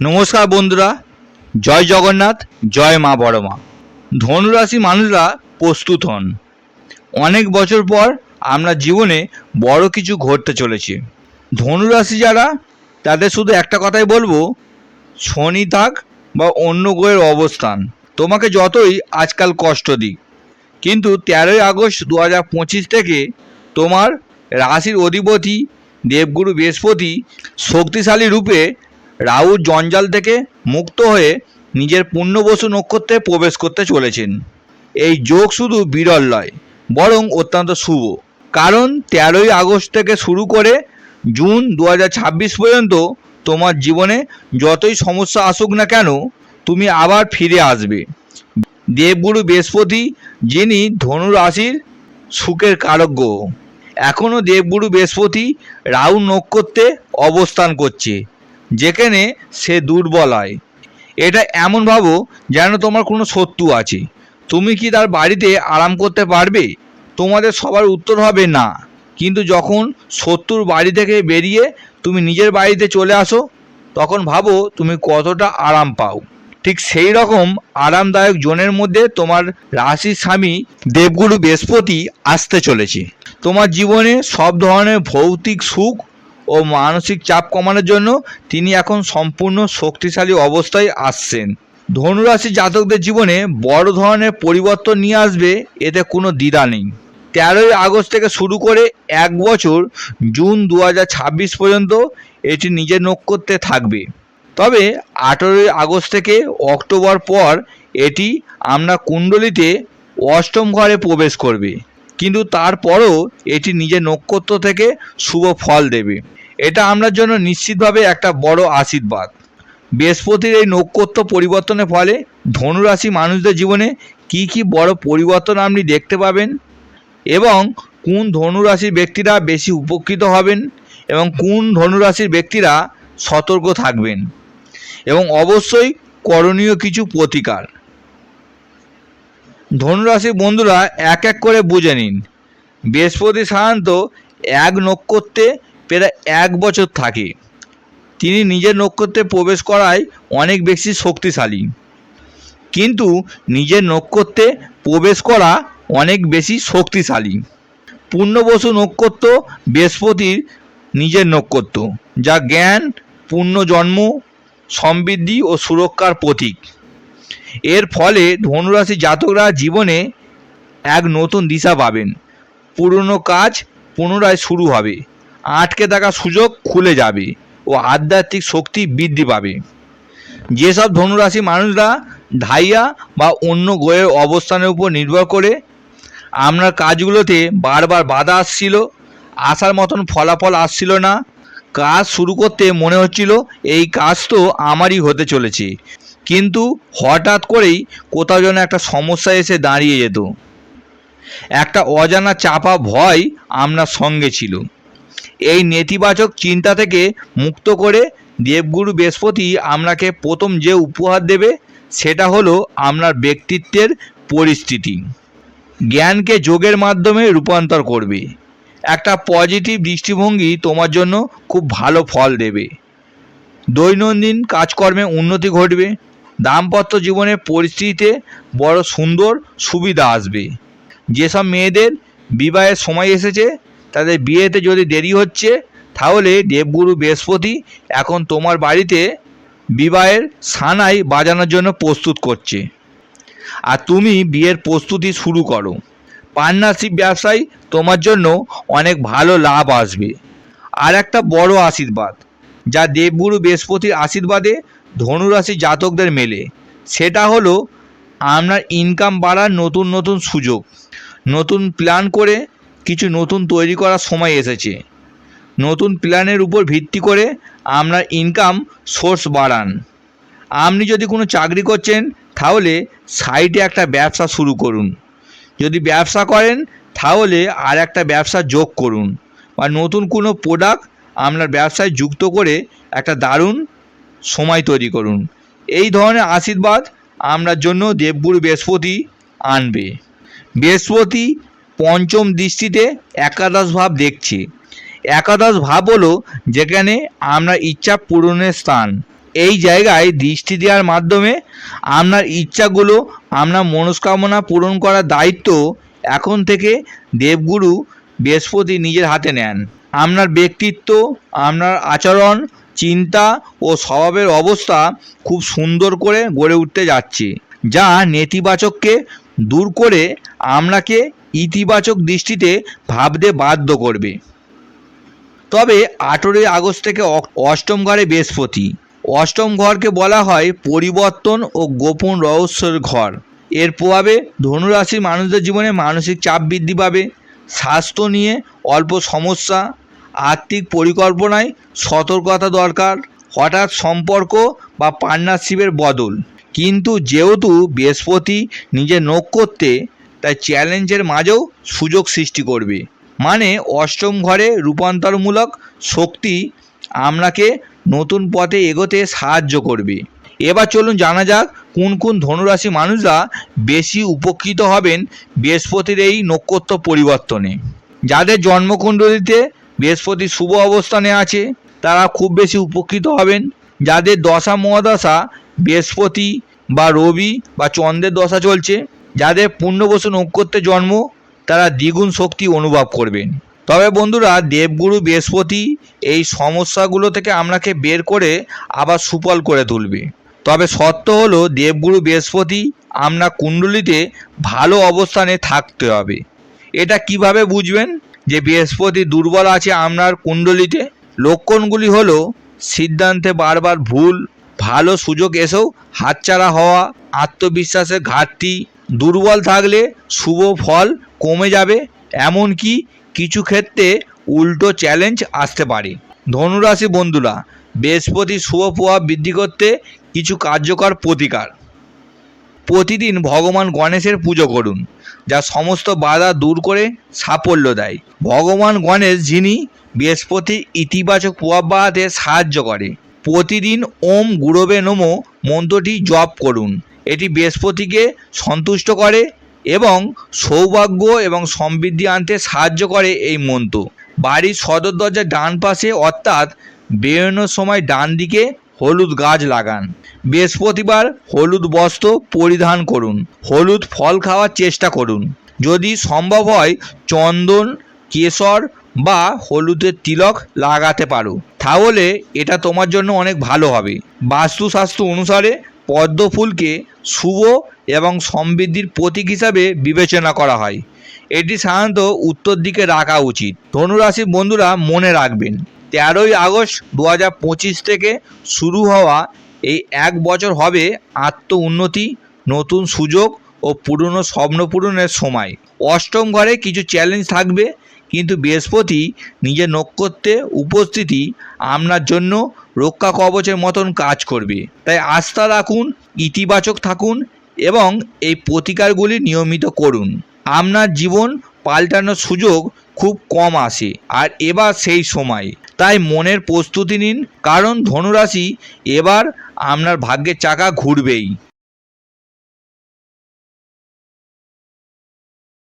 নমস্কার বন্ধুরা, জয় জগন্নাথ, জয় মা বড় মা ধনুরাশি মানুষরা প্রস্তুত হন। অনেক বছর পর আমরা জীবনে বড় কিছু ঘটতে চলেছে। ধনুরাশি যারা, তাদের শুধু একটা কথাই বলব, শনি থাক বা অন্য গ্রহের অবস্থান। তোমাকে যতই আজকাল কষ্ট দিক, কিন্তু তেরোই আগস্ট দু হাজার পঁচিশ থেকে তোমার রাশির অধিপতি দেবগুরু বৃহস্পতি শক্তিশালী রূপে রাহুর জঞ্জাল থেকে মুক্ত হয়ে নিজের পুণ্যবসু নক্ষত্রে প্রবেশ করতে চলেছেন। এই যোগ শুধু বিরল নয়, বরং অত্যন্ত শুভ। কারণ তেরোই আগস্ট থেকে শুরু করে জুন দু হাজার ছাব্বিশ পর্যন্ত তোমার জীবনে যতই সমস্যা আসুক না কেন, তুমি আবার ফিরে আসবে। দেবগুরু বৃহস্পতি, যিনি ধনু রাশির সুখের গ্রহ, এখনও দেবগুরু বৃহস্পতি রাহু নক্ষত্রে অবস্থান করছে। যেখানে সে দুর্বল হয়। এটা এমন ভাবো যেন তোমার কোনো শত্রু আছে। তুমি কি তার বাড়িতে আরাম করতে পারবে? তোমাদের সবার উত্তর হবে না। কিন্তু যখন শত্রুর বাড়ি থেকে বেরিয়ে তুমি নিজের বাড়িতে চলে আসো, তখন ভাবো তুমি কতটা আরাম পাও। ঠিক সেই রকম আরামদায়ক জোনের মধ্যে তোমার রাশির স্বামী দেবগুরু বৃহস্পতি আসতে চলেছে। তোমার জীবনে সব ধরনের ভৌতিক সুখ ও মানসিক চাপ কমানোর জন্য তিনি এখন সম্পূর্ণ শক্তিশালী অবস্থায় আসছেন। ধনুরাশি জাতকদের জীবনে বড় ধরনের পরিবর্তন নিয়ে আসবে এতে কোনো দ্বিধা নেই। তেরোই আগস্ট থেকে শুরু করে এক বছর, জুন দু হাজার ছাব্বিশ পর্যন্ত এটি নিজের নক্ষত্রে থাকবে। তবে আঠেরোই আগস্ট থেকে অক্টোবর পর এটি আমরা কুণ্ডলিতে অষ্টম ঘরে প্রবেশ করবে। কিন্তু তারপরও এটি নিজের নক্ষত্র থেকে শুভ ফল দেবে। এটা আপনার জন্য নিশ্চিতভাবে একটা বড় আশীর্বাদ। বৃহস্পতির এই নক্ষত্র পরিবর্তনের ফলে ধনুরাশি মানুষদের জীবনে কি কি বড় পরিবর্তন আপনি দেখতে পাবেন এবং কোন ধনুরাশির ব্যক্তিরা বেশি উপকৃত হবেন এবং কোন ধনুরাশির ব্যক্তিরা সতর্ক থাকবেন এবং অবশ্যই করণীয় কিছু প্রতিকার। ধনুরাশির বন্ধুরা এক এক করে বুঝে নিন। বৃহস্পতি সাধারণত এক নক্ষত্রে প্রায় এক বছর থাকে। তিনি নিজের নক্ষত্রে প্রবেশ করায় অনেক বেশি শক্তিশালী। কিন্তু নিজের নক্ষত্রে প্রবেশ করা অনেক বেশি শক্তিশালী। পূর্ণবসু নক্ষত্র বৃহস্পতির নিজের নক্ষত্র, যা জ্ঞান পুণ্যজন্ম সমৃদ্ধি ও সুরক্ষার প্রতীক। এর ফলে ধনুরাশি জাতকরা জীবনে এক নতুন দিশা পাবেন। পুরনো কাজ পুনরায় শুরু হবে। আটকে থাকা সুযোগ খুলে যাবে ও আধ্যাত্মিক শক্তি বৃদ্ধি পাবে। যেসব ধনুরাশি মানুষরা ধাইয়া বা অন্য গ্রহের অবস্থানের উপর নির্ভর করে আপনার কাজগুলোতে বারবার বাধা আসছিল আসার মতন ফলাফল আসছিল না। কাজ শুরু করতে মনে হচ্ছিল, এই কাজ তো আমারই হতে চলেছে। কিন্তু হঠাৎ করেই কোথাও যেন একটা সমস্যা এসে দাঁড়িয়ে যেত। একটা অজানা চাপা ভয় আপনার সঙ্গে ছিল। এই নেতিবাচক চিন্তা থেকে মুক্ত করে দেবগুরু বৃহস্পতি আপনাকে প্রথম যে উপহার দেবে, সেটা হলো আপনার ব্যক্তিত্বের পরিস্থিতি। জ্ঞানকে যোগের মাধ্যমে রূপান্তর করবে। একটা পজিটিভ দৃষ্টিভঙ্গি তোমার জন্য খুব ভালো ফল দেবে। দৈনন্দিন কাজকর্মে উন্নতি ঘটবে। দাম্পত্য জীবনের পরিস্থিতিতে বড় সুন্দর সুবিধা আসবে। যেসব মেয়েদের বিবাহের সময় এসেছে, তাদের বিয়েতে যদি দেরি হচ্ছে, তাহলে দেবগুরু বৃহস্পতি এখন তোমার বাড়িতে বিবাহের সানাই বাজানোর জন্য প্রস্তুত করছে। আর তুমি বিয়ের প্রস্তুতি শুরু করো। পার্টনারশিপ ব্যবসায় তোমার জন্য অনেক ভালো লাভ আসবে। আর একটা বড় আশীর্বাদ, যা দেবগুরু বৃহস্পতির আশীর্বাদে ধনুরাশি জাতকদের মেলে। সেটা হলো আপনার ইনকাম বাড়ার নতুন নতুন সুযোগ, নতুন প্ল্যান করে কিছু নতুন তৈরি করার সময় এসেছে। নতুন প্ল্যানের উপর ভিত্তি করে আপনার ইনকাম সোর্স বাড়ান। আপনি যদি কোনো চাকরি করছেন, তাহলে সাইডে একটা ব্যবসা শুরু করুন। যদি ব্যবসা করেন, তাহলে আর একটা ব্যবসা যোগ করুন। বা নতুন কোনো প্রোডাক্ট আপনার ব্যবসায় যুক্ত করে একটা দারুণ সময় তৈরি করুন। এই ধরনের আশীর্বাদ আপনার জন্য দেবগুরু বৃহস্পতি আনবে। বৃহস্পতি পঞ্চম দৃষ্টিতে একাদশ ভাব দেখছে। একাদশ ভাব হলো যেখানে আপনার ইচ্ছা পূরণের স্থান। এই জায়গায় দৃষ্টি দেওয়ার মাধ্যমে আপনার ইচ্ছাগুলো, আপনার মনস্কামনা পূরণ করার দায়িত্ব এখন থেকে দেবগুরু বৃহস্পতি নিজের হাতে নেন। আপনার ব্যক্তিত্ব, আপনার আচরণ চিন্তা ও স্বভাবের অবস্থা খুব সুন্দর করে গড়ে উঠতে যাচ্ছে, যা নেতিবাচককে দূর করে আপনাকে ইতিবাচক দৃষ্টিতে ভাবতে বাধ্য করবে। তবে আঠেরোই আগস্ট থেকে অষ্টম ঘরে বৃহস্পতি। অষ্টম ঘরকে বলা হয় পরিবর্তন ও গোপন রহস্যের ঘর। এর প্রভাবে ধনুরাশির মানুষদের জীবনে মানসিক চাপ বৃদ্ধি পাবে। স্বাস্থ্য নিয়ে অল্প সমস্যা আর্থিক পরিকল্পনায় সতর্কতা দরকার, হঠাৎ সম্পর্ক বা পার্টনারশিপের বদল। কিন্তু যেহেতু বৃহস্পতি নিজে নোখ করতে, তাই চ্যালেঞ্জের মাঝেও সুযোগ সৃষ্টি করবে। মানে অষ্টম ঘরে রূপান্তরমূলক শক্তি আপনাকে নতুন পথে এগোতে সাহায্য করবে। এবার চলুন জানা যাক কোন কোন ধনুরাশি মানুষরা বেশি উপকৃত হবেন বৃহস্পতির এই নক্ষত্র পরিবর্তনে। যাদের জন্মকুণ্ডলিতে বৃহস্পতি শুভ অবস্থানে আছে, তারা খুব বেশি উপকৃত হবেন। যাদের দশা মহাদশা, বৃহস্পতি বা রবি বা চন্দ্রের দশা চলছে, যাদের পূর্ণবসু নক্ষত্রে জন্ম, তারা দ্বিগুণ শক্তি অনুভব করবেন। তবে বন্ধুরা, দেবগুরু বৃহস্পতি এই সমস্যাগুলো থেকে আপনাকে বের করে আবার সুফল করে তুলবে। তবে সত্য হলো, দেবগুরু বৃহস্পতি আপনার কুণ্ডলিতে ভালো অবস্থানে থাকতে হবে। এটা কীভাবে বুঝবেন? যে বৃহস্পতি দুর্বল আছে আপনার কুণ্ডলিতে, লক্ষণগুলি হলো সিদ্ধান্তে বারবার ভুল, ভালো সুযোগ এসেও হাতছাড়া হওয়া, আত্মবিশ্বাসের ঘাটতি, দুর্বল থাকলে শুভ ফল কমে যাবে, এমনকি কিছু ক্ষেত্রে উল্টো চ্যালেঞ্জ আসতে পারে। ধনুরাশি বন্ধুরা বৃহস্পতি শুভ প্রভাব বৃদ্ধি করতে কিছু কার্যকর প্রতিকার। প্রতিদিন ভগবান গণেশের পুজো করুন, যা সমস্ত বাধা দূর করে সাফল্য দেয়। ভগবান গণেশ যিনি বৃহস্পতির ইতিবাচক প্রভাব বাড়াতে সাহায্য করে। প্রতিদিন ওম গুরবে নমো মন্ত্রটি জপ করুন। এটি বৃহস্পতিকে সন্তুষ্ট করে এবং সৌভাগ্য এবং সমৃদ্ধি আনতে সাহায্য করে এই মন্ত্র। বাড়ির সদর দরজার ডান পাশে অর্থাৎ বেরোনোর সময় ডান দিকে হলুদ গাছ লাগান। বৃহস্পতিবার হলুদ বস্ত্র পরিধান করুন। হলুদ ফল খাওয়ার চেষ্টা করুন। যদি সম্ভব হয়, চন্দন, কেশর বা হলুদের তিলক লাগাতে পারো। তাহলে এটা তোমার জন্য অনেক ভালো হবে। বাস্তুশাস্ত্র অনুসারে পদ্ম ফুলকে শুভ এবং সমৃদ্ধির প্রতীক হিসাবে বিবেচনা করা হয়। এটি সাধারণত উত্তর দিকে রাখা উচিত। ধনুরাশির বন্ধুরা মনে রাখবেন। তেরোই আগস্ট দু হাজার পঁচিশ থেকে শুরু হওয়া এই এক বছর হবে আত্ম উন্নতি নতুন সুযোগ ও পুরনো স্বপ্ন পূরণের সময়। অষ্টম ঘরে কিছু চ্যালেঞ্জ থাকবে, কিন্তু বৃহস্পতি নিজের নক্ষত্রে উপস্থিতি আপনার জন্য রক্ষা কবচের মতন কাজ করবে। তাই আস্থা রাখুন, ইতিবাচক থাকুন এবং এই প্রতিকারগুলি নিয়মিত করুন। আপনার জীবন পাল্টানোর সুযোগ খুব কম আসে, আর এবার সেই সময়। তাই মনের প্রস্তুতি নিন কারণ ধনুরাশি এবার আপনার ভাগ্যের চাকা ঘুরবেই।